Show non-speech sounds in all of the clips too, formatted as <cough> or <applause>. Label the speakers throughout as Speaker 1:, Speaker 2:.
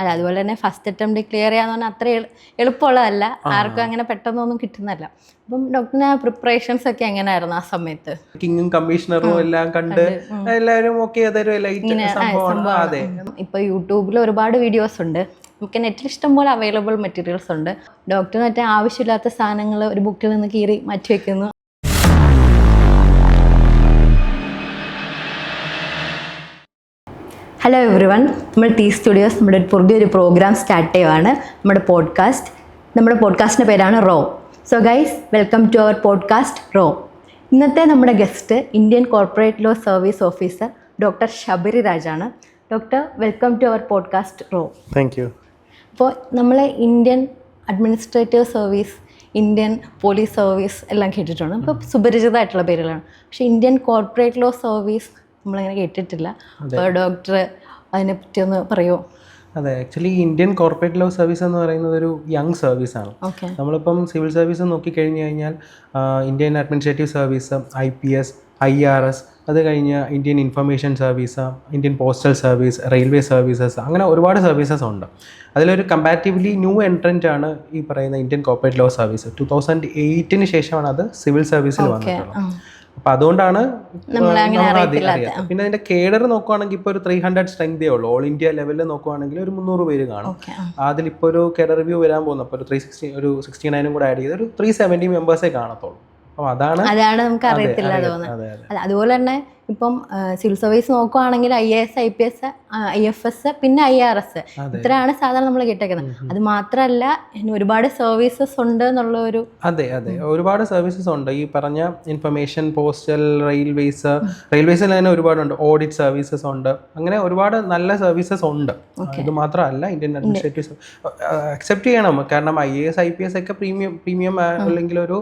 Speaker 1: അല്ല അതുപോലെ തന്നെ ഫസ്റ്റ് അറ്റംപ്റ്റ് ക്ലിയർ ചെയ്യാന്ന് പറഞ്ഞാൽ അത്ര എളുപ്പമുള്ളതല്ല. ആർക്കും അങ്ങനെ പെട്ടെന്നൊന്നും കിട്ടുന്നതല്ല. അപ്പം ഡോക്ടറിന് പ്രിപ്പറേഷൻസ് ഒക്കെ എങ്ങനെയായിരുന്നു ആ സമയത്ത്?
Speaker 2: കിങ്ങും കമ്മീഷണറും എല്ലാം കണ്ട് എല്ലാവരും ഓക്കെ അതെ.
Speaker 1: ഇപ്പൊ യൂട്യൂബിൽ ഒരുപാട് വീഡിയോസ് ഉണ്ട്. നമുക്ക് നെറ്റിൽ ഇഷ്ടം പോലെ അവൈലബിൾ മെറ്റീരിയൽസ് ഉണ്ട്. ഡോക്ടർ മറ്റേ ആവശ്യമില്ലാത്ത സാധനങ്ങൾ ഒരു ബുക്കിൽ നിന്ന് കീറി മാറ്റി വെക്കുന്നു. ഹലോ എവറി വൺ നമ്മൾ ടി സ്റ്റുഡിയോസ് നമ്മുടെ ഒരു പുതിയൊരു പ്രോഗ്രാം സ്റ്റാർട്ട് ചെയ്യുവാണ്. നമ്മുടെ പോഡ്കാസ്റ്റ് നമ്മുടെ പോഡ്കാസ്റ്റിന്റെ പേരാണ് raw so guys welcome to our podcast raw ഇന്നത്തെ നമ്മുടെ guest Indian corporate law service officer doctor Shabari രാജാണ് doctor welcome to our podcast raw
Speaker 2: thank you
Speaker 1: അപ്പോൾ നമ്മളെ Indian administrative service Indian police service എല്ലാം കേട്ടിട്ടുണ്ട്. അപ്പോൾ സുപരിചിതമായിട്ടുള്ള പേരുകളാണ്. പക്ഷേ ഇന്ത്യൻ കോർപ്പറേറ്റ് ലോ സർവീസ് നമ്മളങ്ങനെ കേട്ടിട്ടില്ല. അപ്പോൾ ഡോക്ടർ അതിനെപ്പറ്റി ഒന്ന് പറയുമോ
Speaker 2: അതെ actually Indian corporate law service എന്ന് പറയുന്നത് ഒരു യങ് സർവീസ് ആണ്.
Speaker 1: ഓക്കെ
Speaker 2: നമ്മളിപ്പം സിവിൽ സർവീസ് നോക്കി കഴിഞ്ഞു കഴിഞ്ഞാൽ Indian administrative service I P S I R S അത് കഴിഞ്ഞ് Indian information service Indian postal service railway services അങ്ങനെ ഒരുപാട് സർവീസസ് ഉണ്ട്. അതിലൊരു കമ്പാരിറ്റീവ്ലി ന്യൂ എൻട്രന്റ് ആണ് ഈ പറയുന്ന Indian corporate law service two thousand എയ്റ്റിന് ശേഷമാണ് അത് സിവിൽ സർവീസിൽ വന്നിട്ടുള്ളത്. അപ്പോൾ അതുകൊണ്ടാണ്. പിന്നെ അതിന്റെ കേഡർ നോക്കുവാണെങ്കിൽ ഇപ്പൊ ഒരു ത്രീ ഹൺഡ്രഡ് സ്ട്രെങ്തേ ഉള്ളൂ. ഓൾ ഇന്ത്യ ലെവലിൽ നോക്കുവാണെങ്കിൽ ഒരു മുന്നൂറ് പേര് കാണും.
Speaker 1: അതിൽ
Speaker 2: ഇപ്പൊ ഒരു കേഡർ റിവ്യൂ വരാൻ പോകുന്നു. ഒരു ത്രീ സിക്സ്റ്റി ഒരു സിക്സ്റ്റി നയനും കൂടെ ആഡ് ചെയ്ത് ഒരു ത്രീ സെവന്റി മെമ്പേഴ്സേ കാണത്തുള്ളൂ. അതാണ്
Speaker 1: അതാണ് നമുക്ക് അറിയത്തില്ല അതുപോലെ തന്നെ ഇപ്പം സിവിൽ സർവീസ് നോക്കുവാണെങ്കിൽ I A S I P S I F S പിന്നെ ഐ ആർ എസ് ഇത്രയാണ് സാധാരണ നമ്മൾ കേട്ടേക്കുന്നത്. അത് മാത്രമല്ല ഒരുപാട് സർവീസസ് ഉണ്ട് എന്നുള്ള ഒരു
Speaker 2: അതെ. അതെ ഒരുപാട് സർവീസസ് ഉണ്ട്. ഈ പറഞ്ഞ ഇൻഫർമേഷൻ പോസ്റ്റൽ റെയിൽവേസ് റെയിൽവേസിൽ തന്നെ ഒരുപാടുണ്ട്. ഓഡിറ്റ് സർവീസസ് ഉണ്ട്. അങ്ങനെ ഒരുപാട് നല്ല സർവീസസ് ഉണ്ട്. ഇത് മാത്രമല്ല ഇന്ത്യൻ അഡ്മിനിസ്ട്രേറ്റീവ് അക്സെപ്റ്റ് ചെയ്യണം. കാരണം I A S I P S ഒക്കെ പ്രീമിയം പ്രീമിയം അല്ലെങ്കിൽ ഒരു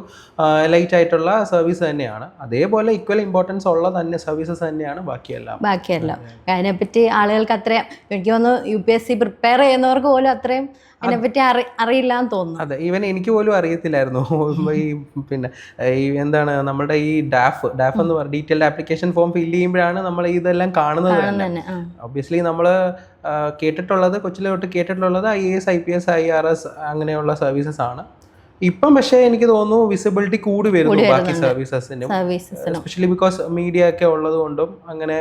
Speaker 2: ലൈറ്റ് ആയിട്ടുള്ള സർവീസ് തന്നെയാണ്. അതേപോലെ ഇക്വൽ ഇമ്പോർട്ടൻസ് ഉള്ള തന്നെ സർവീസസ് തന്നെയാണ് ബാക്കിയെല്ലാം.
Speaker 1: ബാക്കിയെല്ലാം. അതിനെപ്പറ്റി ആളുകൾക്ക് അത്രയും എനിക്ക് തോന്നുന്നു U P S C prepare ചെയ്യുന്നവർക്ക് പോലും അത്രയും അതിനെപ്പറ്റി അറി അറിയില്ല എന്ന് തോന്നുന്നു.
Speaker 2: അതെ ഈവൻ എനിക്ക് പോലും അറിയത്തില്ലായിരുന്നു. <laughs> ഈ പിന്നെ ഈ എന്താണ് നമ്മുടെ ഈ ഡാഫ് ഡാഫ് എന്ന് പറഞ്ഞ ഡീറ്റെയിൽഡ് ആപ്ലിക്കേഷൻ ഫോം ഫില്ല് ചെയ്യുമ്പോഴാണ് നമ്മൾ ഇതെല്ലാം കാണുന്നത് തന്നെ. ഒബ്വിയസ്ലി നമ്മൾ കേട്ടിട്ടുള്ളത് കൊച്ചിലെ തൊട്ട് കേട്ടിട്ടുള്ളത് I A S I P S I R S അങ്ങനെയുള്ള സർവീസസ് ആണ്. ഇപ്പം പക്ഷേ എനിക്ക് തോന്നുന്നു വിസിബിലിറ്റി കൂടി വരുന്നു ബാക്കി സർവീസസിനും എസ്പെഷ്യലി ബിക്കോസ് മീഡിയ ഒക്കെ ഉള്ളത് കൊണ്ടും അങ്ങനെ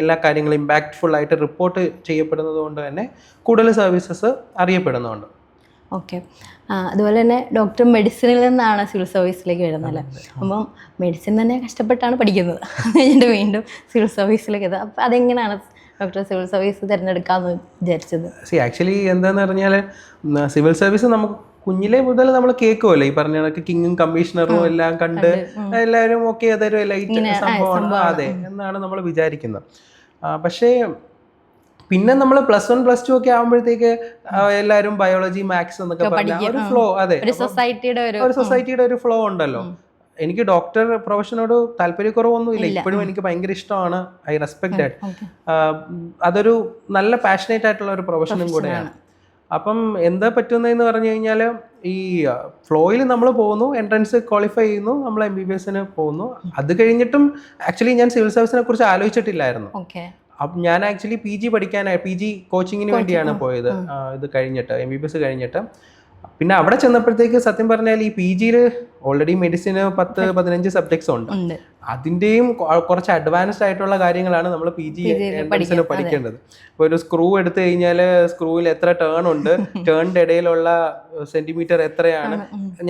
Speaker 2: എല്ലാ കാര്യങ്ങളും ഇമ്പാക്റ്റ്ഫുൾ ആയിട്ട് റിപ്പോർട്ട് ചെയ്യപ്പെടുന്നത് കൊണ്ട് തന്നെ കൂടുതൽ സർവീസസ് അറിയപ്പെടുന്നുണ്ട്.
Speaker 1: ഓക്കെ അതുപോലെ തന്നെ ഡോക്ടർ മെഡിസിനിൽ നിന്നാണ് സിവിൽ സർവീസിലേക്ക് വരുന്നത് അല്ലേ? അപ്പം മെഡിസിൻ തന്നെ കഷ്ടപ്പെട്ടാണ് പഠിക്കുന്നത്. കഴിഞ്ഞിട്ട് വീണ്ടും സിവിൽ സർവീസിലേക്ക് എത്തുക. അപ്പം അതെങ്ങനെയാണ് ഡോക്ടർ സിവിൽ സർവീസ് തിരഞ്ഞെടുക്കാമെന്ന് വിചാരിച്ചത്?
Speaker 2: സി ആക്ച്വലി എന്താണെന്ന് പറഞ്ഞാൽ സിവിൽ സർവീസ് നമുക്ക് കുഞ്ഞിലെ മുതൽ നമ്മൾ കേൾക്കുമല്ലോ ഈ പറഞ്ഞ കണക്ക് കിങ്ങും കമ്മീഷണറും എല്ലാം കണ്ട് എല്ലാവരും ഓക്കെ അതൊരു ലൈറ്റ് സംഭവമാണ്. അതെ എന്നാണ് നമ്മൾ വിചാരിക്കുന്നത്. പക്ഷേ പിന്നെ നമ്മൾ പ്ലസ് വൺ പ്ലസ് ടു ഒക്കെ ആകുമ്പോഴത്തേക്ക് എല്ലാവരും ബയോളജി മാത്സ് എന്നൊക്കെ പറഞ്ഞ ഒരു ഫ്ലോ അതെ.
Speaker 1: ഒരു സൊസൈറ്റിയുടെ ഒരു
Speaker 2: ഫ്ലോ ഉണ്ടല്ലോ. എനിക്ക് ഡോക്ടർ പ്രൊഫഷനോട് താല്പര്യക്കുറവൊന്നുമില്ല. ഇപ്പോഴും എനിക്ക് ഭയങ്കര ഇഷ്ടമാണ്. ഐ റെസ്പെക്ട് ദാറ്റ് അതൊരു നല്ല പാഷനേറ്റ് ആയിട്ടുള്ള ഒരു പ്രൊഫഷനും കൂടെയാണ്. അപ്പം എന്താ പറ്റുന്നതെന്ന് പറഞ്ഞു കഴിഞ്ഞാൽ ഈ ഫ്ലോയിൽ നമ്മൾ പോകുന്നു എൻട്രൻസ് ക്വാളിഫൈ ചെയ്യുന്നു നമ്മൾ എം ബി ബി എസിന് പോകുന്നു. അത് കഴിഞ്ഞിട്ടും ആക്ച്വലി ഞാൻ സിവിൽ സർവീസിനെ കുറിച്ച് ആലോചിച്ചിട്ടില്ലായിരുന്നു. അപ്പം ഞാൻ ആക്ച്വലി പി ജി പഠിക്കാനായി പി ജി കോച്ചിങ്ങിന് വേണ്ടിയാണ് പോയത്. ഇത് കഴിഞ്ഞിട്ട് എം ബി ബി എസ് കഴിഞ്ഞിട്ട്. പിന്നെ അവിടെ ചെന്നപ്പോഴത്തേക്ക് സത്യം പറഞ്ഞാൽ ഈ പി ജിയിൽ ഓൾറെഡി മെഡിസിന് പത്ത്. പതിനഞ്ച് സബ്ജക്ട്സ് ഉണ്ട്. അതിന്റെയും അതിന്റെയും കുറച്ച് അഡ്വാൻസ്ഡ് ആയിട്ടുള്ള കാര്യങ്ങളാണ് നമ്മൾ പി ജി എൻട്രൻസിന് പഠിക്കേണ്ടത്. ഇപ്പോൾ ഒരു സ്ക്രൂ എടുത്തു കഴിഞ്ഞാൽ സ്ക്രൂവിൽ എത്ര ടേൺ ഉണ്ട് <laughs> ടേണിന്റെ ഇടയിലുള്ള സെന്റിമീറ്റർ എത്രയാണ്?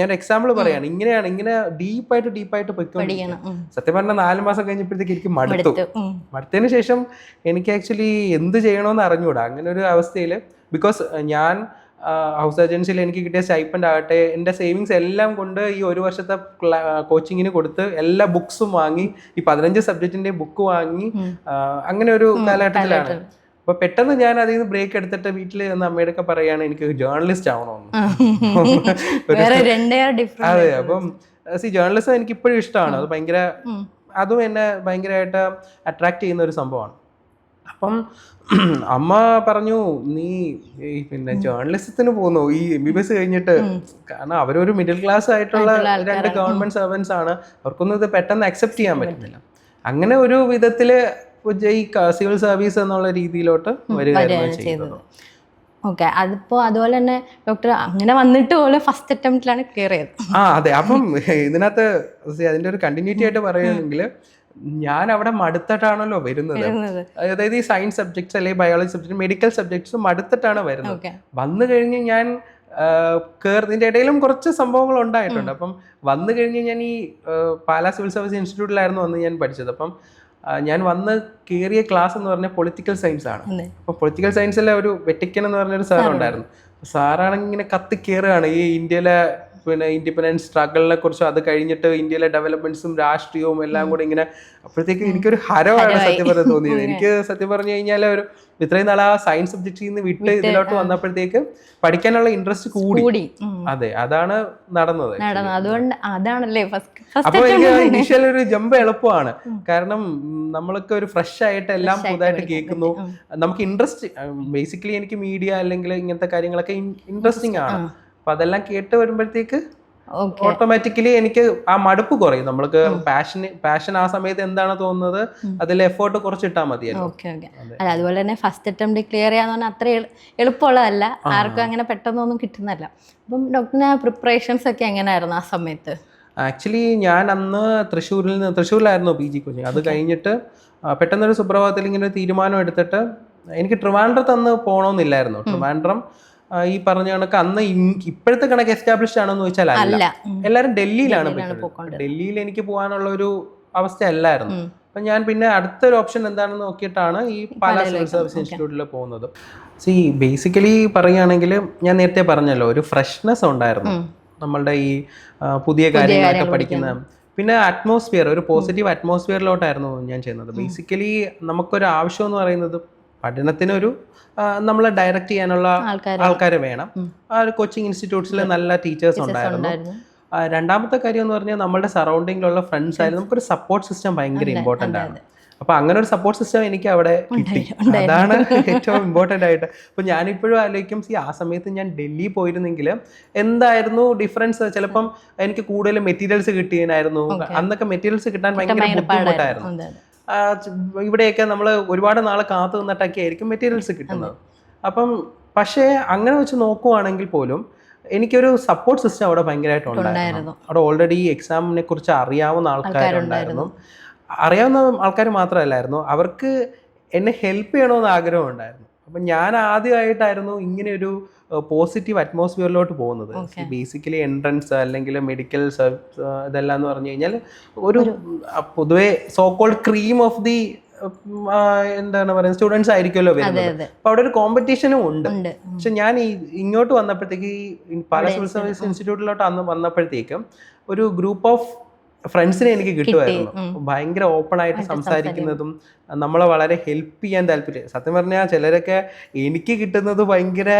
Speaker 2: ഞാൻ എക്സാമ്പിൾ പറയാണ്. ഇങ്ങനെയാണ് ഇങ്ങനെ ഡീപ്പായിട്ട് ഡീപ്പായിട്ട്
Speaker 1: പൊയ്ക്കൊണ്ടിരിക്കുന്നത്.
Speaker 2: സത്യം പറഞ്ഞാൽ നാല് മാസം കഴിഞ്ഞപ്പോഴത്തേക്ക് എനിക്ക് മടുത്തു. മടുത്തതിന് ശേഷം എനിക്ക് ആക്ച്വലി എന്ത് ചെയ്യണമെന്ന് അറിഞ്ഞുകൂടാ അങ്ങനെ ഒരു അവസ്ഥയിൽ ബിക്കോസ് ഞാൻ ഹൗസ് ഏജൻസിയിൽ എനിക്ക് കിട്ടിയ സ്റ്റൈപ്പൻഡ് ആകട്ടെ എന്റെ സേവിങ്സ് എല്ലാം കൊണ്ട് ഈ ഒരു വർഷത്തെ കോച്ചിങ്ങിന് കൊടുത്ത് എല്ലാ ബുക്സും വാങ്ങി ഈ പതിനഞ്ച് സബ്ജക്റ്റിന്റെ ബുക്ക് വാങ്ങി അങ്ങനെ ഒരു കാലഘട്ടത്തിലാണ്. അപ്പൊ പെട്ടെന്ന് ഞാൻ അതിൽ നിന്ന് ബ്രേക്ക് എടുത്തിട്ട് വീട്ടിൽ നിന്ന് ഒക്കെ പറയാണ് എനിക്ക് ജേർണലിസ്റ്റ് ആവണമെന്ന്. അതെ അപ്പം സി ജേർണലിസം എനിക്ക് ഇപ്പോഴും ഇഷ്ടമാണ് അത് ഭയങ്കര അതും എന്നെ ഭയങ്കരമായിട്ട് അട്രാക്ട് ചെയ്യുന്ന ഒരു സംഭവമാണ്. അപ്പം <clears throat> അമ്മ പറഞ്ഞു നീ ഈ പിന്നെ ജേർണലിസത്തിന് പോകുന്നു? ഈ എം ബി ബി എസ് കഴിഞ്ഞിട്ട്? കാരണം അവരൊരു മിഡിൽ ക്ലാസ് ആയിട്ടുള്ള രണ്ട് ഗവൺമെന്റ് സർവൻസ് ആണ്. അവർക്കൊന്നും ഇത് പെട്ടെന്ന് അക്സെപ്റ്റ് ചെയ്യാൻ പറ്റുന്നില്ല. അങ്ങനെ ഒരു വിധത്തിൽ ഈ സിവിൽ സർവീസ് എന്നുള്ള രീതിയിലോട്ട്
Speaker 1: വരികയാണ്
Speaker 2: ചെയ്തത്.
Speaker 1: ഓക്കെ അതിപ്പോൾ അതുപോലെ തന്നെ ഡോക്ടർ അങ്ങനെ വന്നിട്ട് പോലെ ഫസ്റ്റ് അറ്റംപ്റ്റിലാണ് ക്ലിയർ ചെയ്തത്
Speaker 2: ആ അതെ. അപ്പം ഇതിനകത്ത് അതിന്റെ ഒരു കണ്ടിന്യൂറ്റി ആയിട്ട് പറയുകയാണെങ്കിൽ ഞാൻ അവിടെ മടുത്തിട്ടാണല്ലോ വരുന്നത്. അതായത് ഈ സയൻസ് സബ്ജക്ട്സ് അല്ലെങ്കിൽ ബയോളജി സബ്ജക്ട് മെഡിക്കൽ സബ്ജക്ട്സ് മടുത്തിട്ടാണ് വരുന്നത്. വന്നു കഴിഞ്ഞ് ഞാൻ കയറുന്നതിന്റെ ഇടയിലും കുറച്ച് സംഭവങ്ങൾ ഉണ്ടായിട്ടുണ്ട്. അപ്പം വന്നു കഴിഞ്ഞ് ഞാൻ ഈ പാലാ സിവിൽ സർവീസ് ഇൻസ്റ്റിറ്റ്യൂട്ടിലായിരുന്നു വന്ന് ഞാൻ പഠിച്ചത്. അപ്പം ഞാൻ വന്ന് കയറിയ ക്ലാസ് എന്ന് പറഞ്ഞാൽ പൊളിറ്റിക്കൽ സയൻസ് ആണ്. അപ്പം പൊളിറ്റിക്കൽ സയൻസിലെ ഒരു വെറ്റിക്കൻ എന്ന് പറഞ്ഞൊരു സാർ ഉണ്ടായിരുന്നു സാറാണെങ്കിൽ ഇങ്ങനെ കത്തി കയറുകയാണ് ഈ ഇന്ത്യയിലെ പിന്നെ ഇൻഡിപെൻഡൻസ് സ്ട്രഗിളിനെ കുറിച്ചും അത് കഴിഞ്ഞിട്ട് ഇന്ത്യയിലെ ഡെവലപ്മെന്റ്സും രാഷ്ട്രീയവും എല്ലാം കൂടെ ഇങ്ങനെ അപ്പോഴത്തേക്ക് എനിക്കൊരു ഹരമാണ് സത്യം പറഞ്ഞ് തോന്നിയത്. എനിക്ക് സത്യം പറഞ്ഞു കഴിഞ്ഞാൽ ഒരു ഇത്രയും നാൾ ആ സയൻസ് സബ്ജക്റ്റിൽ നിന്ന് വിട്ട് ഇതിലോട്ട് വന്നപ്പോഴത്തേക്ക് പഠിക്കാനുള്ള ഇൻട്രസ്റ്റ് കൂടി. അതെ അതാണ് നടന്നത്
Speaker 1: നടന്നു അതുകൊണ്ട് അതാണല്ലേ
Speaker 2: അപ്പൊ എനിക്ക് ഇനിഷ്യൽ ഒരു ജമ്പ് എളുപ്പമാണ്. കാരണം നമ്മളൊക്കെ ഒരു ഫ്രഷ് ആയിട്ട് എല്ലാം പുതുതായിട്ട് കേൾക്കുന്നു. നമുക്ക് ഇൻട്രസ്റ്റ് ബേസിക്കലി എനിക്ക് മീഡിയ അല്ലെങ്കിൽ ഇങ്ങനത്തെ കാര്യങ്ങളൊക്കെ ഇൻട്രസ്റ്റിംഗ് ആണ്. അപ്പൊ അതെല്ലാം കേട്ട് വരുമ്പോഴത്തേക്ക് ഓട്ടോമാറ്റിക്കലി എനിക്ക് ആ മടുപ്പ് കുറയും. നമ്മൾക്ക് പാഷൻ പാഷൻ ആ സമയത്ത് എന്താണ് തോന്നുന്നത്? അതിൽ എഫേർട്ട് കുറച്ചിട്ടാ മതിയല്ലോ.
Speaker 1: അല്ല അതുപോലെ തന്നെ ഫസ്റ്റ് അറ്റംപ്റ്റ് ക്ലിയർ ചെയ്യാന്ന് പറഞ്ഞാൽ അത്ര എളുപ്പമുള്ളതല്ല. ആർക്കും അങ്ങനെ പെട്ടെന്നൊന്നും കിട്ടുന്നതല്ല. അപ്പം ഡോക്ടറിന് പ്രിപ്പറേഷൻസ് ഒക്കെ എങ്ങനെയായിരുന്നു ആ സമയത്ത്?
Speaker 2: ആക്ച്വലി ഞാൻ അന്ന് തൃശ്ശൂരിൽ നിന്ന് തൃശ്ശൂരിലായിരുന്നു പി ജി കോച്ചിങ് അത് കഴിഞ്ഞിട്ട് പെട്ടെന്നൊരു സുപ്രഭാതത്തിൽ ഇങ്ങനെ ഒരു തീരുമാനം എടുത്തിട്ട് എനിക്ക് ട്രിവാൻഡ്രത്ത് അന്ന് പോകണമെന്നില്ലായിരുന്നു ട്രിവാൻഡ്രം ഈ പറഞ്ഞ കണക്ക് അന്ന് ഇപ്പോഴത്തെ കണക്ക് എസ്റ്റാബ്ലിഷ് ആണെന്ന് ചോദിച്ചാൽ അല്ല. എല്ലാവരും ഡൽഹിയിലാണ്
Speaker 1: ഡൽഹിയിലാണ്
Speaker 2: ഡൽഹിയിൽ എനിക്ക് പോകാനുള്ള ഒരു അവസ്ഥ അല്ലായിരുന്നു. അപ്പൊ ഞാൻ പിന്നെ അടുത്തൊരു ഓപ്ഷൻ എന്താണെന്ന് നോക്കിയിട്ടാണ് ഈ പാലാ സിവിൽ സർവീസ് ഇൻസ്റ്റിറ്റ്യൂട്ടിൽ പോകുന്നത്. സി ബേസിക്കലി പറയുകയാണെങ്കിൽ ഞാൻ നേരത്തെ പറഞ്ഞല്ലോ ഒരു ഫ്രഷ്നെസ് ഉണ്ടായിരുന്നു. നമ്മളുടെ ഈ പുതിയ കാര്യങ്ങളൊക്കെ പഠിക്കുന്ന പിന്നെ അറ്റ്മോസ്ഫിയർ ഒരു പോസിറ്റീവ് അറ്റ്മോസ്ഫിയറിലോട്ടായിരുന്നു ഞാൻ ചെയ്യുന്നത്. ബേസിക്കലി നമുക്കൊരു ആവശ്യം എന്ന് പറയുന്നത് പഠനത്തിനൊരു നമ്മളെ ഡയറക്റ്റ് ചെയ്യാനുള്ള
Speaker 1: ആൾക്കാർ
Speaker 2: വേണം. ആ ഒരു കോച്ചിങ് ഇൻസ്റ്റിറ്റ്യൂട്ട്സിൽ നല്ല ടീച്ചേഴ്സ് ഉണ്ടായിരുന്നു. രണ്ടാമത്തെ കാര്യം എന്ന് പറഞ്ഞാൽ നമ്മുടെ സറൗണ്ടിങ്ങിലുള്ള ഫ്രണ്ട്സ് ആയാലും നമുക്കൊരു സപ്പോർട്ട് സിസ്റ്റം ഭയങ്കര ഇമ്പോർട്ടന്റ് ആണ്. അപ്പൊ അങ്ങനെ ഒരു സപ്പോർട്ട് സിസ്റ്റം എനിക്ക് അവിടെ കിട്ടി. അതാണ് ഏറ്റവും ഇമ്പോർട്ടന്റ് ആയിട്ട്. അപ്പൊ ഞാനിപ്പോഴും ആലോചിക്കും സി ആ സമയത്ത് ഞാൻ ഡൽഹി പോയിരുന്നെങ്കിൽ എന്തായിരുന്നു ഡിഫറൻസ് ചിലപ്പം എനിക്ക് കൂടുതൽ മെറ്റീരിയൽസ് കിട്ടിയതിനായിരുന്നു അന്നൊക്കെ മെറ്റീരിയൽസ് കിട്ടാൻ ഭയങ്കര ബുദ്ധിമുട്ടായിരുന്നു. ഇവിടെയൊക്കെ നമ്മൾ ഒരുപാട് നാളെ കാത്തു നിന്നിട്ടൊക്കെ ആയിരിക്കും മെറ്റീരിയൽസ് കിട്ടുന്നത്. അപ്പം പക്ഷേ അങ്ങനെ വെച്ച് നോക്കുവാണെങ്കിൽ പോലും എനിക്കൊരു സപ്പോർട്ട് സിസ്റ്റം അവിടെ ഭയങ്കരമായിട്ട് ഉണ്ടായിരുന്നു.
Speaker 1: ഉണ്ടായിരുന്നു.
Speaker 2: അവിടെ ഓൾറെഡി ഈ എക്സാമിനെ കുറിച്ച് അറിയാവുന്ന ആൾക്കാരുണ്ടായിരുന്നു. അറിയാവുന്ന ആൾക്കാർ മാത്രമല്ലായിരുന്നു. അവർക്ക് എന്നെ ഹെൽപ്പ് ചെയ്യണമെന്ന് ആഗ്രഹം ഉണ്ടായിരുന്നു. അപ്പം ഞാൻ ആദ്യമായിട്ടായിരുന്നു ഇങ്ങനെ ഒരു പോസിറ്റീവ് അറ്റ്മോസ്ഫിയറിലോട്ട് പോകുന്നത്. ബേസിക്കലി എൻട്രൻസ് അല്ലെങ്കിൽ മെഡിക്കൽ ഇതെല്ലാം എന്ന് പറഞ്ഞു കഴിഞ്ഞാൽ ഒരു പൊതുവെ സോക്കോൾ ക്രീം ഓഫ് ദി എന്താണ് പറയുക സ്റ്റുഡൻസ് ആയിരിക്കുമല്ലോ വരുന്നത്. അപ്പൊ അവിടെ ഒരു കോമ്പറ്റീഷനും ഉണ്ട്.
Speaker 1: ഉണ്ട്.
Speaker 2: പക്ഷെ ഞാൻ ഈ ഇങ്ങോട്ട് വന്നപ്പോഴത്തേക്ക് ഈ പല സിവിൽ സർവീസ് ഇൻസ്റ്റിറ്റ്യൂട്ടിലോട്ട് അന്ന് വന്നപ്പോഴത്തേക്കും ഒരു ഗ്രൂപ്പ് ഓഫ് ഫ്രണ്ട്സിനെ എനിക്ക് കിട്ടുമായിരുന്നു. ഭയങ്കര ഓപ്പൺ ആയിട്ട് സംസാരിക്കുന്നതും നമ്മളെ വളരെ ഹെൽപ്പ് ചെയ്യാൻ താല്പര്യം. സത്യം പറഞ്ഞാൽ ചിലരൊക്കെ എനിക്ക് കിട്ടുന്നത് ഭയങ്കര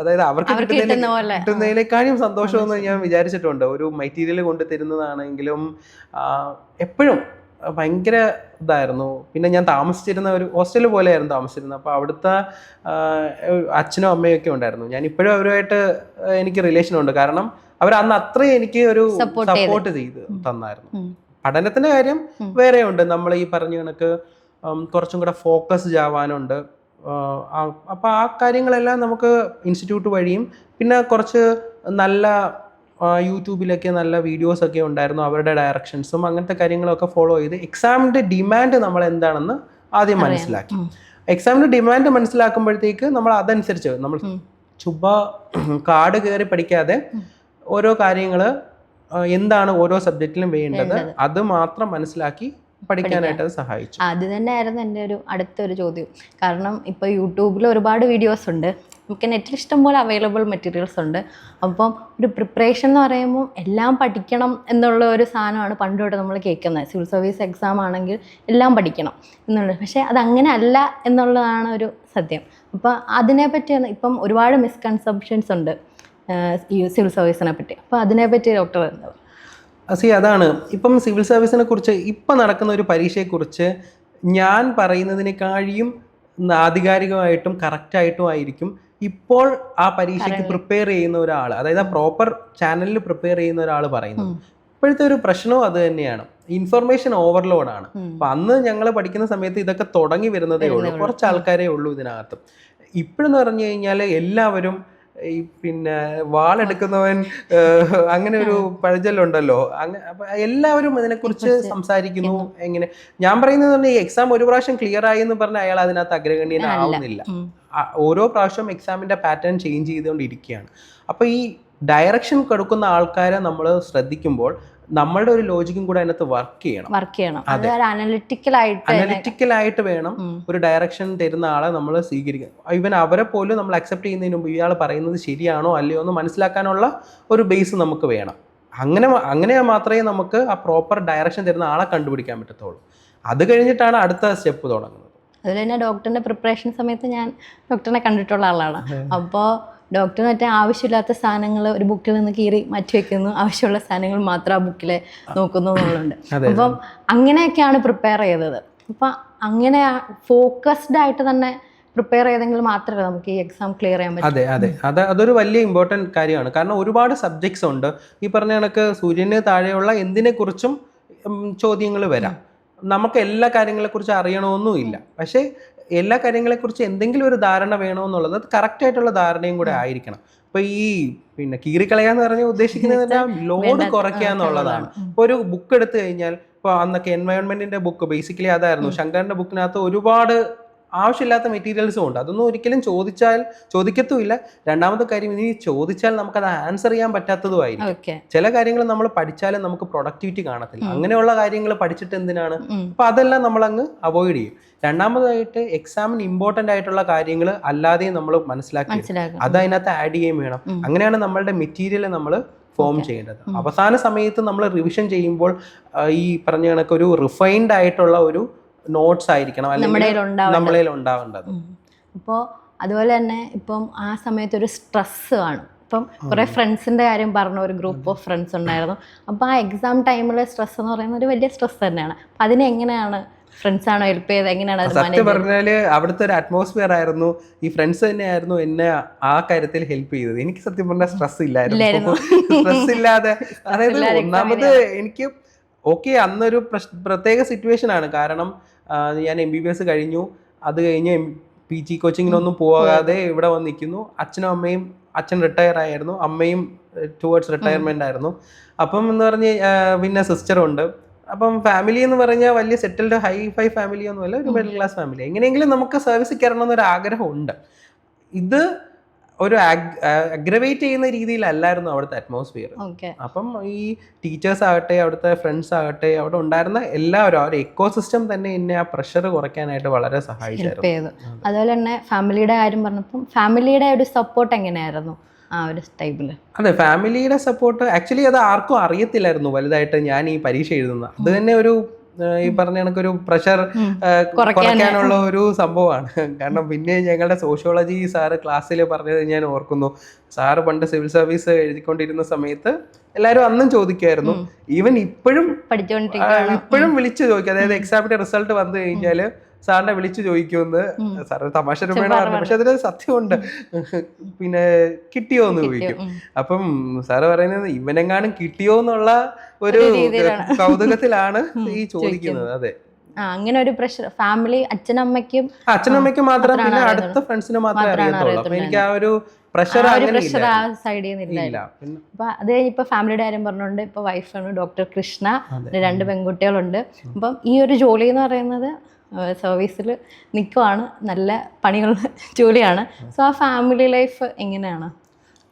Speaker 2: അതായത് അവർക്ക് കിട്ടുന്നതിനേക്കാളും സന്തോഷമെന്ന് ഞാൻ വിചാരിച്ചിട്ടുണ്ട്. ഒരു മെറ്റീരിയൽ കൊണ്ട് തരുന്നതാണെങ്കിലും എപ്പോഴും ഭയങ്കര ഇതായിരുന്നു. പിന്നെ ഞാൻ താമസിച്ചിരുന്ന ഒരു ഹോസ്റ്റൽ പോലെയായിരുന്നു താമസിച്ചിരുന്നത്. അപ്പോൾ അവിടുത്തെ അച്ഛനും അമ്മയും ഒക്കെ ഉണ്ടായിരുന്നു. ഞാൻ ഇപ്പോഴും അവരുമായിട്ട് എനിക്ക് റിലേഷൻ ഉണ്ട്. കാരണം അവർ അന്ന് അത്രയും എനിക്ക് ഒരു സപ്പോർട്ട് ചെയ്ത്. തന്നായിരുന്നു. പഠനത്തിന്റെ കാര്യം വേറെ ഉണ്ട് നമ്മൾ ഈ പറഞ്ഞ കണക്ക് കുറച്ചും കൂടെ ഫോക്കസ് ആവാനുണ്ട് ആഹ് ആ- അപ്പൊ ആ കാര്യങ്ങളെല്ലാം നമുക്ക് ഇൻസ്റ്റിറ്റ്യൂട്ട് വഴിയും പിന്നെ കുറച്ച് നല്ല യൂട്യൂബിലൊക്കെ നല്ല വീഡിയോസ് ഒക്കെ ഉണ്ടായിരുന്നു. അവരുടെ ഡയറക്ഷൻസും അങ്ങനത്തെ കാര്യങ്ങളൊക്കെ ഫോളോ ചെയ്ത് എക്സാമിന്റെ ഡിമാൻഡ് നമ്മൾ എന്താണെന്ന് ആദ്യം മനസ്സിലാക്കി. എക്സാമിന്റെ ഡിമാൻഡ് മനസ്സിലാക്കുമ്പോഴത്തേക്ക് നമ്മൾ അതനുസരിച്ച് നമ്മൾ ചുബ കാട് കയറി പഠിക്കാതെ ഓരോ കാര്യങ്ങൾ എന്താണ് ഓരോ സബ്ജക്റ്റിലും വേണ്ടത് അത് മാത്രം മനസ്സിലാക്കി പഠിക്കാനായിട്ട് അത് സഹായിച്ചു.
Speaker 1: അത് തന്നെയായിരുന്നു എന്റെ ഒരു അടുത്തൊരു ചോദ്യം. കാരണം ഇപ്പോൾ യൂട്യൂബിൽ ഒരുപാട് വീഡിയോസ് ഉണ്ട്. നമുക്ക് നെറ്റിൽ ഇഷ്ടംപോലെ അവൈലബിൾ മെറ്റീരിയൽസ് ഉണ്ട്. അപ്പം ഒരു പ്രിപ്പറേഷൻ എന്ന് പറയുമ്പോൾ എല്ലാം പഠിക്കണം എന്നുള്ള ഒരു സാധനമാണ് പണ്ട് തൊട്ട് നമ്മൾ കേൾക്കുന്നത്. സിവിൽ സർവീസ് എക്സാം ആണെങ്കിൽ എല്ലാം പഠിക്കണം എന്നുള്ളത് പക്ഷേ അത് അങ്ങനെ അല്ല എന്നുള്ളതാണ് ഒരു സത്യം. അപ്പോൾ അതിനെപ്പറ്റി ഇപ്പം ഒരുപാട് മിസ്കൺസെപ്ഷൻസ് ഉണ്ട്. ഈ സിവിൽ സർവീസിനെ പറ്റി. അപ്പോൾ അതിനെപ്പറ്റി ഡോക്ടർ
Speaker 2: സി അതാണ്. ഇപ്പം സിവിൽ സർവീസിനെ കുറിച്ച് ഇപ്പം നടക്കുന്ന ഒരു പരീക്ഷയെക്കുറിച്ച് ഞാൻ പറയുന്നതിനേക്കാഴിയും ആധികാരികമായിട്ടും കറക്റ്റായിട്ടും ആയിരിക്കും. ഇപ്പോൾ ആ പരീക്ഷയ്ക്ക് പ്രിപ്പയർ ചെയ്യുന്ന ഒരാൾ അതായത് ആ പ്രോപ്പർ ചാനലിൽ പ്രിപ്പയർ ചെയ്യുന്ന ഒരാൾ പറയുന്നത്. ഇപ്പോഴത്തെ ഒരു പ്രശ്നവും അത് തന്നെയാണ്. ഇൻഫർമേഷൻ ഓവർലോഡാണ് അപ്പം അന്ന് ഞങ്ങൾ പഠിക്കുന്ന സമയത്ത് ഇതൊക്കെ തുടങ്ങി വരുന്നതേ ഉള്ളൂ. കുറച്ച് ആൾക്കാരേ ഉള്ളൂ ഇതിനകത്ത്. ഇപ്പോഴെന്ന് പറഞ്ഞു കഴിഞ്ഞാൽ എല്ലാവരും ഈ പിന്നെ വാളെടുക്കുന്നവൻ അങ്ങനെ ഒരു പഴഞ്ചൊല്ലുണ്ടല്ലോ. എല്ലാവരും ഇതിനെക്കുറിച്ച് സംസാരിക്കുന്നു. എങ്ങനെ? ഞാൻ പറയുന്നത് ഈ എക്സാം ഒരു പ്രാവശ്യം ക്ലിയർ ആയി എന്ന് പറഞ്ഞാൽ അയാൾ അതിനകത്ത് അഗ്രഗണ്യനാവുന്നില്ല ആവുന്നില്ല. ഓരോ പ്രാവശ്യം എക്സാമിന്റെ പാറ്റേൺ ചേഞ്ച് ചെയ്തുകൊണ്ടിരിക്കുകയാണ്. അപ്പൊ ഈ ഡയറക്ഷൻ കൊടുക്കുന്ന ആൾക്കാരെ നമ്മൾ ശ്രദ്ധിക്കുമ്പോൾ നമ്മളുടെ ഒരു ലോജിക്കും കൂടെ അതിനകത്ത് വർക്ക് ചെയ്യണം.
Speaker 1: വർക്ക് ചെയ്യണം. അനലിറ്റിക്കൽ ആയിട്ട്
Speaker 2: വേണം ഒരു ഡയറക്ഷൻ തരുന്ന ആളെ നമ്മൾ സ്വീകരിക്കുക ഈവൻ അവരെ പോലും നമ്മൾ അക്സെപ്റ്റ് ചെയ്യുന്നതിന് മുമ്പ് ഇയാൾ പറയുന്നത് ശരിയാണോ അല്ലയോ എന്ന് മനസ്സിലാക്കാനുള്ള ഒരു ബേസ് നമുക്ക് വേണം. അങ്ങനെ അങ്ങനെ മാത്രമേ നമുക്ക് ആ പ്രോപ്പർ ഡയറക്ഷൻ തരുന്ന ആളെ കണ്ടുപിടിക്കാൻ പറ്റത്തുള്ളൂ. അത് കഴിഞ്ഞിട്ടാണ് അടുത്ത സ്റ്റെപ്പ് തുടങ്ങുന്നത്.
Speaker 1: അതുപോലെ തന്നെ ഡോക്ടറിന്റെ പ്രിപ്പറേഷൻ സമയത്ത് ഞാൻ ഡോക്ടറിനെ കണ്ടിട്ടുള്ള ആളാണ്. അപ്പോൾ ഡോക്ടർ മറ്റേ ആവശ്യമില്ലാത്ത സാധനങ്ങൾ ഒരു ബുക്കിൽ നിന്ന് കീറി മാറ്റി വെക്കുന്നു. ആവശ്യമുള്ള സാധനങ്ങൾ മാത്രം ആ ബുക്കിൽ നോക്കുന്നു എന്നുള്ളുണ്ട്
Speaker 2: അതെ.
Speaker 1: അപ്പം അങ്ങനെയൊക്കെയാണ് പ്രിപ്പയർ ചെയ്തത്. അപ്പം അങ്ങനെ ഫോക്കസ്ഡ് ആയിട്ട് തന്നെ പ്രിപ്പയർ ചെയ്തെങ്കിൽ മാത്രമേ നമുക്ക് ഈ എക്സാം ക്ലിയർ ചെയ്യാൻ പറ്റൂ.
Speaker 2: അതെ അതെ. അത് അതൊരു വലിയ ഇമ്പോർട്ടന്റ് കാര്യമാണ്. കാരണം ഒരുപാട് സബ്ജക്ട്സ് ഉണ്ട്. ഈ പറഞ്ഞ കണക്ക് സൂര്യന് താഴെയുള്ള എന്തിനെക്കുറിച്ചും ചോദ്യങ്ങൾ വരാം. നമുക്ക് എല്ലാ കാര്യങ്ങളെക്കുറിച്ച് അറിയണമെന്നും ഇല്ല പക്ഷേ എല്ലാ കാര്യങ്ങളെക്കുറിച്ച് എന്തെങ്കിലും ഒരു ധാരണ വേണമെന്നുള്ളത് കറക്റ്റായിട്ടുള്ള ധാരണയും കൂടെ ആയിരിക്കണം. ഇപ്പൊ ഈ പിന്നെ കീറിക്കളയാന്ന് പറഞ്ഞാൽ ഉദ്ദേശിക്കുന്നത് ലോഡ് കുറയ്ക്കുക എന്നുള്ളതാണ്. ഇപ്പൊ ഒരു ബുക്ക് എടുത്തു കഴിഞ്ഞാൽ ഇപ്പോൾ അന്നൊക്കെ എൻവയോൺമെന്റിന്റെ ബുക്ക് ബേസിക്കലി അതായിരുന്നു. ശങ്കറിന്റെ ബുക്കിനകത്ത് ഒരുപാട് ആവശ്യമില്ലാത്ത മെറ്റീരിയൽസും ഉണ്ട്. അതൊന്നും ഒരിക്കലും ചോദിച്ചാൽ ചോദിക്കത്തുമില്ല. രണ്ടാമത്തെ കാര്യം ഇനി ചോദിച്ചാൽ നമുക്ക് അത് ആൻസർ ചെയ്യാൻ പറ്റാത്തതുമായിരിക്കും ചില കാര്യങ്ങൾ നമ്മൾ പഠിച്ചാലും നമുക്ക് പ്രൊഡക്ടിവിറ്റി കാണത്തില്ല. അങ്ങനെയുള്ള കാര്യങ്ങൾ പഠിച്ചിട്ട് എന്തിനാണ്? അപ്പൊ അതെല്ലാം നമ്മൾ അങ്ങ് അവോയ്ഡ് ചെയ്യും. രണ്ടാമതായിട്ട് എക്സാമിന് ഇമ്പോർട്ടന്റ് ആയിട്ടുള്ള കാര്യങ്ങൾ അല്ലാതെയും നമ്മൾ മനസ്സിലാക്കി അത് അതിനകത്ത് ആഡ് ചെയ്യുകയും വേണം. അങ്ങനെയാണ് നമ്മളുടെ മെറ്റീരിയൽ നമ്മൾ ഫോം ചെയ്യേണ്ടത്. അവസാന സമയത്ത് നമ്മൾ റിവിഷൻ ചെയ്യുമ്പോൾ ഈ പറഞ്ഞ കണക്ക് ഒരു റിഫൈൻഡ് ആയിട്ടുള്ള ഒരു നോട്ട്സ് ആയിരിക്കണം. അല്ലെങ്കിൽ
Speaker 1: നമ്മളിൽ
Speaker 2: നമ്മളെ ഉണ്ടാവേണ്ടത്.
Speaker 1: അപ്പോൾ അതുപോലെ തന്നെ ഇപ്പം ആ സമയത്ത് ഒരു സ്ട്രെസ് കാണും. ഇപ്പം കുറേ ഫ്രണ്ട്സിന്റെ കാര്യം പറഞ്ഞ ഒരു ഗ്രൂപ്പ് ഓഫ് ഫ്രണ്ട്സ് ഉണ്ടായിരുന്നു. അപ്പോൾ ആ എക്സാം ടൈമിലെ സ്ട്രെസ് എന്ന് പറയുന്നത് ഒരു വലിയ സ്ട്രെസ് തന്നെയാണ്. അപ്പം അതിനെങ്ങനെയാണ് ഫ്രണ്ട്സ് ആണോ ഹെൽപ്പ് ചെയ്ത് എങ്ങനെയാണ്
Speaker 2: സത്യം പറഞ്ഞാൽ അവിടുത്തെ ഒരു അറ്റ്മോസ്ഫിയർ ആയിരുന്നു. ഈ ഫ്രണ്ട്സ് തന്നെയായിരുന്നു എന്നെ ആ കാര്യത്തിൽ ഹെൽപ്പ് ചെയ്തത്. എനിക്ക് സത്യം പറഞ്ഞാൽ സ്ട്രെസ് ഇല്ലായിരുന്നു. സ്ട്രെസ് <laughs> ഇല്ലാതെ. <laughs> അതായത് ഒന്നാമത് എനിക്ക് ഓക്കെ അന്നൊരു പ്രത്യേക സിറ്റുവേഷൻ ആണ്. കാരണം ഞാൻ എം ബി ബി എസ് കഴിഞ്ഞു. അത് കഴിഞ്ഞ് പി ജി കോച്ചിങ്ങിനൊന്നും പോകാതെ ഇവിടെ വന്ന് നിൽക്കുന്നു. അച്ഛനും അമ്മയും അച്ഛൻ റിട്ടയർ ആയിരുന്നു. അമ്മയും ടുവേർഡ്സ് റിട്ടയർമെന്റ് ആയിരുന്നു. അപ്പം എന്ന് പറഞ്ഞ് പിന്നെ സിസ്റ്ററും ഉണ്ട്. അപ്പം ഫാമിലി എന്ന് പറഞ്ഞാൽ വലിയ സെറ്റിൽഡ് ഹൈ ഫൈ ഫാമിലി ഒന്നുമല്ല ഒരു മിഡിൽ ക്ലാസ് ഫാമിലി എങ്ങനെയെങ്കിലും നമുക്ക് സർവീസ് കയറണം എന്നൊരു ആഗ്രഹമുണ്ട്. ഇത് ഒരു അഗ്രവേറ്റ് ചെയ്യുന്ന രീതിയിലല്ലായിരുന്നു അവിടുത്തെ അറ്റ്മോസ്ഫിയർ അപ്പം ഈ ടീച്ചേഴ്സ് ആകട്ടെ അവിടുത്തെ ഫ്രണ്ട്സ് ആകട്ടെ അവിടെ ഉണ്ടായിരുന്ന എല്ലാവരും ആ ഒരു എക്കോ സിസ്റ്റം തന്നെ എന്നെ ആ പ്രഷർ കുറയ്ക്കാനായിട്ട് വളരെ
Speaker 1: സഹായിച്ചു അതുപോലെ തന്നെ ഫാമിലിയുടെ കാര്യം പറഞ്ഞപ്പം ഫാമിലിയുടെ ഒരു സപ്പോർട്ട് എങ്ങനെയായിരുന്നു? ആ ഒരു ടൈമിൽ
Speaker 2: അതെ ഫാമിലിയുടെ സപ്പോർട്ട് ആക്ച്വലി അത് ആർക്കും അറിയത്തില്ലായിരുന്നു വലുതായിട്ട് ഞാൻ ഈ പരീക്ഷ എഴുതുന്നത് അത് തന്നെ ഒരു ഈ പറഞ്ഞ കണക്കൊരു പ്രഷർ കുറയ്ക്കാനുള്ള ഒരു സംഭവമാണ്. കാരണം പിന്നെ ഞങ്ങളുടെ സോഷ്യോളജി സാറ് ക്ലാസ്സിൽ പറഞ്ഞത് ഞാൻ ഓർക്കുന്നു. സാറ് പണ്ട് സിവിൽ സർവീസ് എഴുതിക്കൊണ്ടിരുന്ന സമയത്ത് എല്ലാവരും അന്നും ചോദിക്കായിരുന്നു ഈവൻ ഇപ്പോഴും ഇപ്പോഴും വിളിച്ചു ചോദിക്കും. അതായത് എക്സാമിന്റെ റിസൾട്ട് വന്നു കഴിഞ്ഞാൽ സാറിനെ വിളിച്ചു ചോദിക്കുമെന്ന് സാറ് തമാശ രൂപയാണ് പക്ഷെ അതിൽ സത്യമുണ്ട്. പിന്നെ കിട്ടിയോ എന്ന് ചോദിക്കും. അപ്പം സാറ് പറയുന്നത് ഇവനെങ്ങാനും കിട്ടിയോ എന്നുള്ള ഒരു കൗതുകത്തിലാണ് ഈ ചോദിക്കുന്നത്. അതെ.
Speaker 1: അങ്ങനെ ഒരു പ്രഷർ ഫാമിലി അച്ഛനമ്മയ്ക്കും
Speaker 2: അച്ഛനമ്മയ്ക്കും അച്ഛനും മാത്രം പിന്നെ അടുത്ത ഫ്രണ്ട്സിന് മാത്രമേ അറിയത്തുള്ളൂ. അപ്പൊ എനിക്ക് ആ ഒരു പ്രഷർ
Speaker 1: ആ ഒരു
Speaker 2: അങ്ങനെ
Speaker 1: പ്രഷർ
Speaker 2: ഇല്ല.
Speaker 1: ആ സൈഡിൽ നിന്നില്ല അപ്പൊ അത് ഇപ്പൊ ഫാമിലിയുടെ കാര്യം പറഞ്ഞുകൊണ്ട് ഇപ്പൊ വൈഫാണ് ഡോക്ടർ കൃഷ്ണ. രണ്ട് പെൺകുട്ടികളുണ്ട്. അപ്പം ഈ ഒരു ജോലി എന്ന് പറയുന്നത് സർവീസിൽ നിൽക്കുവാണ് നല്ല പണികളുടെ ജോലിയാണ്. സോ ആ ഫാമിലി ലൈഫ് എങ്ങനെയാണ്?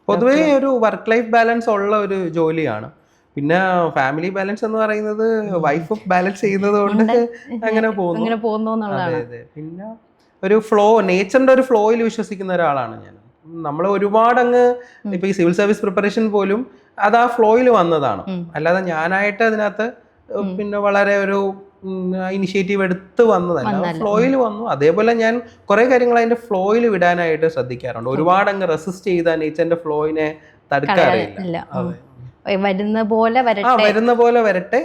Speaker 2: പൊതുവേ ഒരു വർക്ക് ലൈഫ് ബാലൻസ് ഉള്ള ഒരു ജോലിയാണ്. പിന്നെ ഫാമിലി ബാലൻസ് എന്ന് പറയുന്നത് വൈഫ് ബാലൻസ് ചെയ്യുന്നത് കൊണ്ട് അങ്ങനെ <laughs> പോകുന്നു.
Speaker 1: അങ്ങനെ പോകുന്നു
Speaker 2: പിന്നെ ഒരു ഫ്ലോ നേച്ചറിന്റെ ഒരു ഫ്ലോയിൽ വിശ്വസിക്കുന്ന ഒരാളാണ് ഞാൻ. നമ്മൾ ഒരുപാട് അങ്ങ് ഇപ്പൊ ഈ സിവിൽ സർവീസ് പ്രിപ്പറേഷൻ പോലും അത് ആ ഫ്ലോയിൽ വന്നതാണ്. അല്ലാതെ ഞാനായിട്ട് അതിനകത്ത് പിന്നെ വളരെ ഒരു ഇനിഷ്യേറ്റീവ് എടുത്ത് വന്നതല്ല ഫ്ലോയിൽ വന്നു. അതേപോലെ ഞാൻ കുറെ കാര്യങ്ങൾ അതിന്റെ ഫ്ലോയിൽ വിടാനായിട്ട് ശ്രദ്ധിക്കാറുണ്ട്. ഒരുപാട് അങ്ങ് റെസിസ്റ്റ് ചെയ്താൽ നേച്ചറിന്റെ ഫ്ലോയിനെ തടുക്കാറില്ല
Speaker 1: വരുന്ന പോലെ വരട്ടെ.
Speaker 2: വരുന്ന പോലെ വരട്ടെ.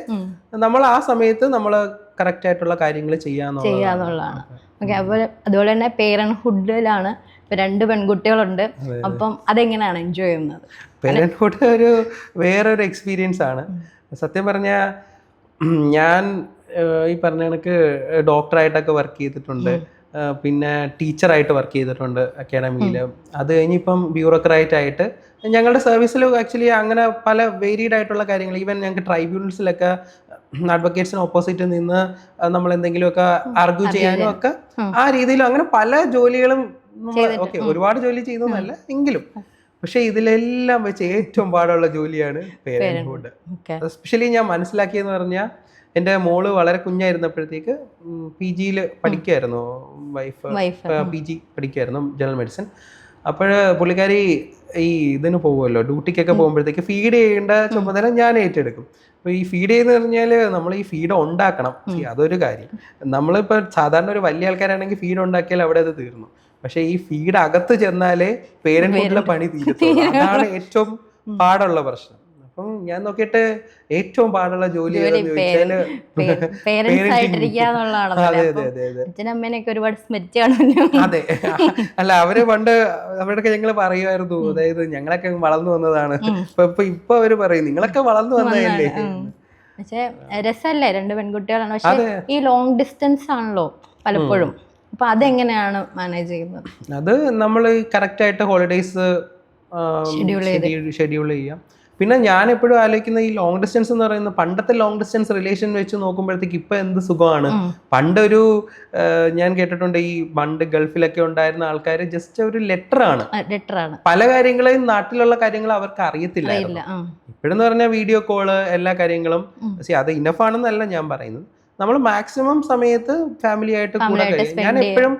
Speaker 2: നമ്മൾ ആ സമയത്ത് നമ്മൾ കറക്റ്റ് ആയിട്ടുള്ള കാര്യങ്ങൾ ചെയ്യാന്നുള്ളതാണ്.
Speaker 1: ഓക്കെ. അതുപോലെ അതുപോലെ തന്നെ പേരൻഹുഡിലാണ് രണ്ട് പെൺകുട്ടികളുണ്ട്. അപ്പം അതെങ്ങനെയാണ് എൻജോയ് ചെയ്യുന്നത്?
Speaker 2: പേരന്റ്ഹുഡ് ഒരു വേറൊരു എക്സ്പീരിയൻസ് ആണ്. സത്യം പറഞ്ഞ ഞാൻ ഈ പറഞ്ഞ കണക്ക് ഡോക്ടറായിട്ടൊക്കെ വർക്ക് ചെയ്തിട്ടുണ്ട്. പിന്നെ ടീച്ചറായിട്ട് വർക്ക് ചെയ്തിട്ടുണ്ട് അക്കാഡമിയിൽ അത് കഴിഞ്ഞിപ്പം ബ്യൂറോക്രാറ്റ് ആയിട്ട് ഞങ്ങളുടെ സർവീസിൽ ആക്ച്വലി അങ്ങനെ പല വേരീഡ് ആയിട്ടുള്ള കാര്യങ്ങൾ. ഈവൻ ഞങ്ങൾക്ക് ട്രൈബ്യൂണൽസിലൊക്കെ അഡ്വക്കേറ്റ്സിന് ഓപ്പോസിറ്റ് നിന്ന് നമ്മൾ എന്തെങ്കിലുമൊക്കെ ആർഗ്യൂ ചെയ്യാനും ഒക്കെ ആ രീതിയിലും അങ്ങനെ പല ജോലികളും ഓക്കെ ഒരുപാട് ജോലി ചെയ്തെന്നല്ല എങ്കിലും. പക്ഷെ ഇതിലെല്ലാം വെച്ച് ഏറ്റവും പാടുള്ള ജോലിയാണ് പേരൻഹുഡ്
Speaker 1: ഹുഡ്
Speaker 2: എസ്പെഷ്യലി ഞാൻ മനസ്സിലാക്കിയെന്ന് പറഞ്ഞാൽ എന്റെ മോൾ വളരെ കുഞ്ഞായിരുന്നപ്പോഴത്തേക്ക് പി ജിയിൽ പഠിക്കുമായിരുന്നു വൈഫ് പി ജി പഠിക്കുമായിരുന്നു ജനറൽ മെഡിസിൻ. അപ്പോൾ പുള്ളിക്കാരി ഈ ഇതിന് പോകുമല്ലോ ഡ്യൂട്ടിക്കൊക്കെ പോകുമ്പോഴത്തേക്ക് ഫീഡ് ചെയ്യേണ്ട ചുമതല ഞാൻ ഏറ്റെടുക്കും. അപ്പോൾ ഈ ഫീഡ് ചെയ്യുന്ന പറഞ്ഞാൽ നമ്മൾ ഈ ഫീഡ് ഉണ്ടാക്കണം. അതൊരു കാര്യം. നമ്മളിപ്പോൾ സാധാരണ ഒരു വലിയ ആൾക്കാരാണെങ്കിൽ ഫീഡ് ഉണ്ടാക്കിയാൽ അവിടെ അത് തീർന്നു. പക്ഷേ ഈ ഫീഡ് അകത്ത് ചെന്നാലേ പേരന്റെ പണി തീരുന്നു <laughs> അതാണ് ഏറ്റവും പാടുള്ള പ്രശ്നം. അപ്പം ഞാൻ നോക്കിയിട്ട് ഏറ്റവും പാടുള്ള ജോലി <laughs>
Speaker 1: ഒരുപാട്
Speaker 2: അതെ. <laughs> അല്ല അവർ പണ്ട് അവരൊക്കെ ഞങ്ങൾ പറയുമായിരുന്നു. അതായത് ഞങ്ങളൊക്കെ വളർന്നു വന്നതാണ്. ഇപ്പൊ ഇപ്പൊ ഇപ്പൊ അവർ പറയും നിങ്ങളൊക്കെ വളർന്നു വന്നതല്ലേ?
Speaker 1: പക്ഷേ രസമല്ലേ? രണ്ട് പെൺകുട്ടികളാണ്. പക്ഷെ ഈ ലോങ് ഡിസ്റ്റൻസ് ആണല്ലോ പലപ്പോഴും. അപ്പൊ അതെങ്ങനെയാണ് മാനേജ് ചെയ്യുന്നത്?
Speaker 2: അത് നമ്മൾ കറക്റ്റ് ആയിട്ട് ഹോളിഡേയ്സ് ഷെഡ്യൂൾ ചെയ്യാം. പിന്നെ ഞാൻ എപ്പോഴും ആലോചിക്കുന്ന ഈ ലോങ് ഡിസ്റ്റൻസ് എന്ന് പറയുന്നത് പണ്ടത്തെ ലോങ് ഡിസ്റ്റൻസ് റിലേഷൻ വെച്ച് നോക്കുമ്പോഴത്തേക്ക് ഇപ്പൊ എന്ത് സുഖമാണ്. പണ്ടൊരു ഞാൻ കേട്ടിട്ടുണ്ട് ഈ പണ്ട് ഗൾഫിലൊക്കെ ഉണ്ടായിരുന്ന ആൾക്കാർ ജസ്റ്റ് ഒരു ലെറ്റർ ആണ്.
Speaker 1: ലെറ്റർ
Speaker 2: പല കാര്യങ്ങളെയും നാട്ടിലുള്ള കാര്യങ്ങൾ അവർക്ക് അറിയത്തില്ലായിരുന്നു.
Speaker 1: ആ
Speaker 2: ഇപ്പോഴെന്ന് പറഞ്ഞാൽ വീഡിയോ കോൾ എല്ലാ കാര്യങ്ങളും. പക്ഷേ അത് ഇനഫ് ആണെന്നല്ല ഞാൻ പറയുന്നത്. നമ്മൾ മാക്സിമം സമയത്ത് ഫാമിലി ആയിട്ട് കൂടെ കഴിയും. ഞാൻ എപ്പോഴും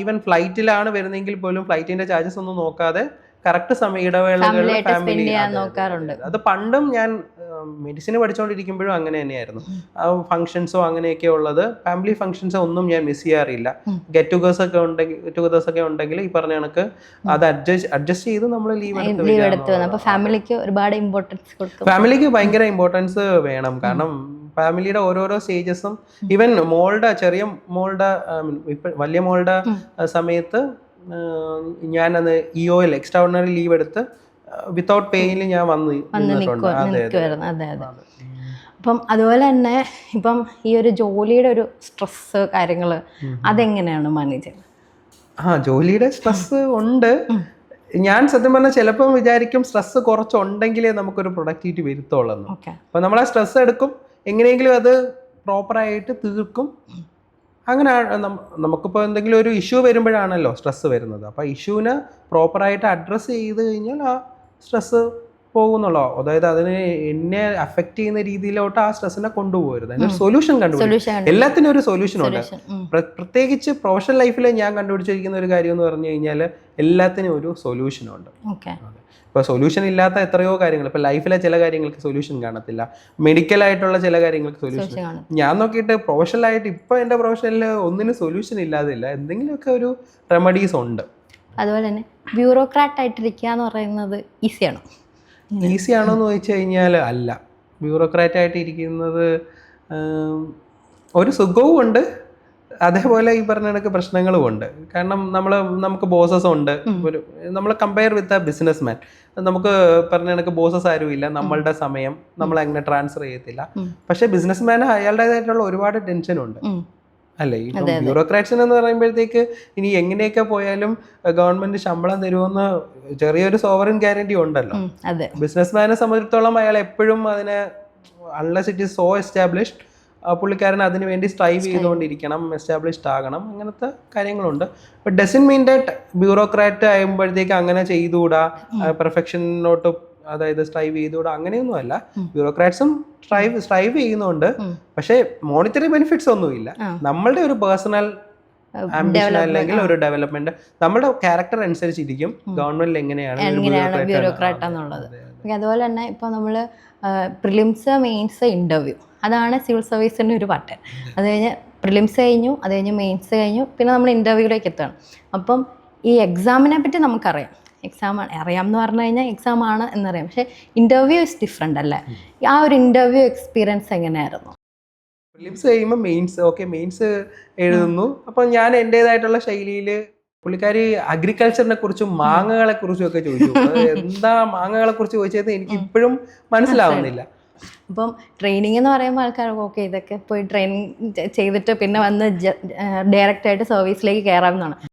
Speaker 2: ഈവൻ ഫ്ലൈറ്റിലാണ് വരുന്നതെങ്കിൽ പോലും ഫ്ലൈറ്റിന്റെ ചാർജസ് ഒന്നും നോക്കാതെ കറക്റ്റ് സമയ ഇടവേളകളിൽ ഫാമിലി
Speaker 1: നോക്കാറുണ്ട്.
Speaker 2: അത്. പണ്ടും ഞാൻ മെഡിസിൻ പഠിച്ചുകൊണ്ടിരിക്കുമ്പോഴും അങ്ങനെ തന്നെയായിരുന്നു. ആ ഫംഗ്ഷൻസോ അങ്ങനെയൊക്കെ ഉള്ളത്. ഫാമിലി ഫംഗ്ഷൻസോ ഒന്നും ഞാൻ മിസ് ചെയ്യാറില്ല. ഗെറ്റ് ടുഗേഴ്സ് ഒക്കെ ഉണ്ടെങ്കിൽ ടുഗേഴ്സ് ഒക്കെ ഉണ്ടെങ്കിൽ ഈ പറഞ്ഞ കണക്ക് അത് അഡ്ജസ്റ്റ് അഡ്ജസ്റ്റ് ചെയ്ത് നമ്മൾ ലീവ് എടുത്ത്
Speaker 1: ഫാമിലിക്ക് ഒരുപാട് ഇമ്പോർട്ടൻസ് കൊടുക്കും.
Speaker 2: ഫാമിലിക്ക് ഭയങ്കര ഇമ്പോർട്ടൻസ് വേണം. കാരണം ഫാമിലിയുടെ ഓരോരോ സ്റ്റേജസും ഈവൻ മോളുടെ ചെറിയ മോളുടെ വലിയ മോളുടെ സമയത്ത് ഞാനത് E O L extra ordinary leave എടുത്ത് വിത്തൗട്ട് പേയിൽ ഞാൻ വന്ന് അതെ അതെ
Speaker 1: നിൽക്കുമായിരുന്നു അതെ അതെ. അപ്പം അതുപോലെ തന്നെ ഇപ്പം ഈ ഒരു ജോലിയുടെ ഒരു സ്ട്രെസ് കാര്യങ്ങൾ അതെങ്ങനെയാണ് മാനേജ്
Speaker 2: ആ ജോലിയുടെ സ്ട്രെസ് ഉണ്ട്. ഞാൻ സത്യം പറഞ്ഞാൽ ചിലപ്പം വിചാരിക്കും സ്ട്രെസ് കുറച്ചുണ്ടെങ്കിലേ നമുക്കൊരു പ്രൊഡക്ടിവിറ്റി വരുത്തുള്ളൂ അപ്പം നമ്മൾ ആ സ്ട്രെസ് എടുക്കും എങ്ങനെയെങ്കിലും അത് പ്രോപ്പറായിട്ട് തീർക്കും. അങ്ങനെ നമുക്കിപ്പോൾ എന്തെങ്കിലും ഒരു ഇഷ്യൂ വരുമ്പോഴാണല്ലോ സ്ട്രെസ്സ് വരുന്നത്. അപ്പോൾ ഇഷ്യൂവിനെ പ്രോപ്പറായിട്ട് അഡ്രസ്സ് ചെയ്ത് കഴിഞ്ഞാൽ ആ സ്ട്രെസ്സ് പോകുന്നുള്ളോ. അതായത് അതിനെ എന്നെ അഫക്റ്റ് ചെയ്യുന്ന രീതിയിലോട്ട് ആ സ്ട്രെസ്സിനെ കൊണ്ടുപോകരുത്. അതിനൊരു സൊല്യൂഷൻ കണ്ടുപിടിക്കും എല്ലാത്തിനും ഒരു സൊല്യൂഷൻ ഉണ്ട്. പ്രത്യേകിച്ച് പ്രൊഫഷണൽ ലൈഫിൽ ഞാൻ കണ്ടുപിടിച്ചിരിക്കുന്ന ഒരു കാര്യം എന്ന് പറഞ്ഞു കഴിഞ്ഞാൽ എല്ലാത്തിനും ഒരു സൊല്യൂഷൻ ഉണ്ട്.
Speaker 1: ഓക്കെ
Speaker 2: ഇപ്പോൾ സൊല്യൂഷൻ ഇല്ലാത്ത എത്രയോ കാര്യങ്ങൾ. ഇപ്പോൾ ലൈഫിലെ ചില കാര്യങ്ങൾക്ക് സൊല്യൂഷൻ കാണത്തില്ല. മെഡിക്കലായിട്ടുള്ള ചില കാര്യങ്ങൾക്ക് സൊല്യൂഷൻ ഞാൻ നോക്കിയിട്ട് പ്രൊഫഷണലായിട്ട് ഇപ്പോൾ എന്റെ പ്രൊഫഷനിൽ ഒന്നിനും സൊല്യൂഷൻ ഇല്ലാതില്ല. എന്തെങ്കിലുമൊക്കെ ഒരു റെമഡീസ് ഉണ്ട്.
Speaker 1: അതുപോലെ തന്നെ ബ്യൂറോക്രാറ്റ് ആയിട്ടിരിക്കുക എന്ന് പറയുന്നത് ഈസിയാണോ
Speaker 2: ഈസിയാണോ എന്ന് ചോദിച്ചു കഴിഞ്ഞാൽ അല്ല. ബ്യൂറോക്രാറ്റ് ആയിട്ട് ഇരിക്കുന്നത് ഒരു സുഖവും ഉണ്ട് അതേപോലെ ഈ പറഞ്ഞ കണക്ക് പ്രശ്നങ്ങളും ഉണ്ട്. കാരണം നമ്മൾ നമുക്ക് ബോസസ് ഉണ്ട്. ഒരു നമ്മൾ compare with a business man നമുക്ക് പറഞ്ഞ കണക്ക് ബോസസ് ആരും ഇല്ല. നമ്മളുടെ സമയം നമ്മൾ അങ്ങനെ ട്രാൻസ്ഫർ ചെയ്യത്തില്ല. പക്ഷെ ബിസിനസ് മാൻ അയാളുടേതായിട്ടുള്ള ഒരുപാട് ടെൻഷൻ ഉണ്ട്. അല്ലെ? ഇപ്പം ബ്യൂറോക്രാറ്റ്സിന് എന്ന് പറയുമ്പോഴത്തേക്ക് ഇനി എങ്ങനെയൊക്കെ പോയാലും ഗവൺമെന്റ് ശമ്പളം തരുമെന്ന് ചെറിയൊരു സോവറിൻ ഗ്യാരണ്ടി ഉണ്ടല്ലോ.
Speaker 1: ബിസിനസ് മാനെ
Speaker 2: ബിസിനസ്മാനെ സംബന്ധിച്ചിടത്തോളം അയാൾ എപ്പോഴും അതിനെ unless it is so established പുള്ളിക്കാരൻ അതിന് വേണ്ടി സ്ട്രൈവ് ചെയ്തുകൊണ്ടിരിക്കണം എസ്റ്റാബ്ലിഷ്ഡ് ആകണം അങ്ങനത്തെ കാര്യങ്ങളുണ്ട്. But doesn't mean that bureaucrat ആകുമ്പോഴത്തേക്ക് അങ്ങനെ ചെയ്തുകൂടാ പെർഫെക്ഷനിലോട്ട് അതായത് സ്ട്രൈവ് ചെയ്തുകൂടാ അങ്ങനെയൊന്നും അല്ല. ബ്യൂറോക്രാറ്റ്സും സ്ട്രൈവ് സ്ട്രൈവ് ചെയ്യുന്നുണ്ട്. പക്ഷേ മോണിറ്ററി ബെനിഫിറ്റ്സ് ഒന്നുമില്ല. നമ്മളുടെ ഒരു പേഴ്സണൽ ആംബിഷൻ അല്ലെങ്കിൽ ഒരു ഡെവലപ്മെന്റ് നമ്മുടെ ക്യാരക്ടർ അനുസരിച്ചിരിക്കും. ഗവൺമെന്റിൽ എങ്ങനെയാണ്
Speaker 1: ബ്യൂറോക്രാറ്റ് എന്നുള്ളത്? അതുപോലെ തന്നെ ഇപ്പോൾ നമ്മൾ പ്രിലിംസ് മെയിൻസ് ഇന്റർവ്യൂ അതാണ് സിവിൽ സർവീസിന്റെ ഒരു പാട്ട് അത്. കഴിഞ്ഞ് പ്രിലിംസ് കഴിഞ്ഞു അത് കഴിഞ്ഞ് മെയിൻസ് കഴിഞ്ഞു പിന്നെ നമ്മൾ ഇന്റർവ്യൂയിലേക്ക് എത്തണം അപ്പം ഈ എക്സാമിനെ പറ്റി നമുക്കറിയാം. എക്സാം അറിയാം എന്ന് പറഞ്ഞു കഴിഞ്ഞാൽ എക്സാം ആണ് എന്നറിയാം. പക്ഷേ ഇന്റർവ്യൂ ഇസ് ഡിഫറെന്റ് അല്ലേ? ആ ഒരു ഇന്റർവ്യൂ എക്സ്പീരിയൻസ് എങ്ങനെയായിരുന്നു?
Speaker 2: പ്രിലിംസ് കഴിയുമ്പോൾ മെയിൻസ് ഓക്കെ മെയിൻസ് എഴുതുന്നു. അപ്പം ഞാൻ എന്റെതായിട്ടുള്ള ശൈലിയിൽ പുള്ളിക്കാരി അഗ്രികൾച്ചറിനെ കുറിച്ചും മാങ്ങകളെ കുറിച്ചും ഒക്കെ ചോദിച്ചു. എന്താ മാങ്ങകളെ കുറിച്ച് ചോദിച്ചത് എനിക്ക് ഇപ്പോഴും മനസ്സിലാവുന്നില്ല.
Speaker 1: അപ്പം ട്രെയിനിങ് എന്ന് പറയുമ്പോൾ ആൾക്കാർക്ക് ഓക്കെ ഇതൊക്കെ പോയി ട്രെയിനിങ് ചെയ്തിട്ട് പിന്നെ വന്ന് ഡയറക്റ്റായിട്ട് സർവീസിലേക്ക് കയറാവുന്നതാണ്